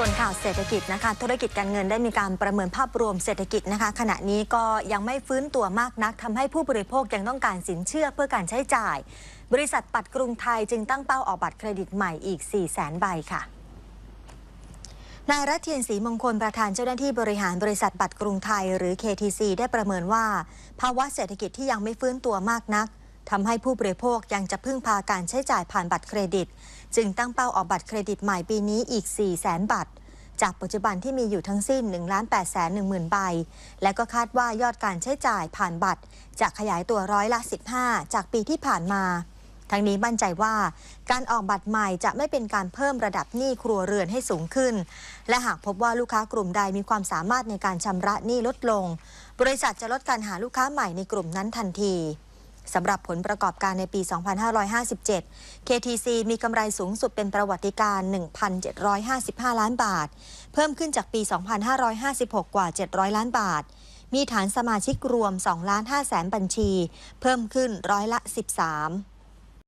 ส่วนข่าวเศรษฐกิจนะคะธุรกิจการเงินได้มีการประเมินภาพรวมเศรษฐกิจนะคะ ขณะนี้ก็ยังไม่ฟื้นตัวมากนักทำให้ผู้บริโภคยังต้องการสินเชื่อเพื่อการใช้จ่าย บริษัทปัดกรุงไทยจึงตั้งเป้าออกบัตรเครดิตใหม่อีก 4 0 0แสนใบค่ะนายรัตเทียนศรีมงคลประธานเจ้าหน้าที่บริหารบริษัทบัตรกรุงไทย หรือ KTC ได้ประเมินว่า ภาวะเศรษฐกิจที่ยังไม่ฟื้นตัวมากนัก ทำให้ผู้บริโภคยังจะพึ่งพาการใช้จ่ายผ่านบัตรเครดิต จึงตั้งเป้าออกบัตรเครดิตใหม่ปีนี้อีก 4 0 0แสนบัตร จากปัจจุบันที่มีอยู่ทั้งสิ้น 1 8 1 0 0 0 0 ใบ และก็คาดว่ายอดการใช้จ่ายผ่านบัตร จะขยายตัวร้อยละ 15 จากปีที่ผ่านมาทั้งนี้มั่นใจว่าการออกบัตรใหม่จะไม่เป็นการเพิ่มระดับหนี้ครัวเรือนให้สูงขึ้น และหากพบว่าลูกค้ากลุ่มใดมีความสามารถในการชำระหนี้ลดลง บริษัทจะลดการหาลูกค้าใหม่ในกลุ่มนั้นทันที สำหรับผลประกอบการในปี 2557 KTC มีกำไรสูงสุดเป็นประวัติการ 1,755 ล้านบาท เพิ่มขึ้นจากปี 2556 กว่า 700 ล้านบาท มีฐานสมาชิกรวม 2 ล้าน5แสนบัญชี เพิ่มขึ้นร้อยละ 13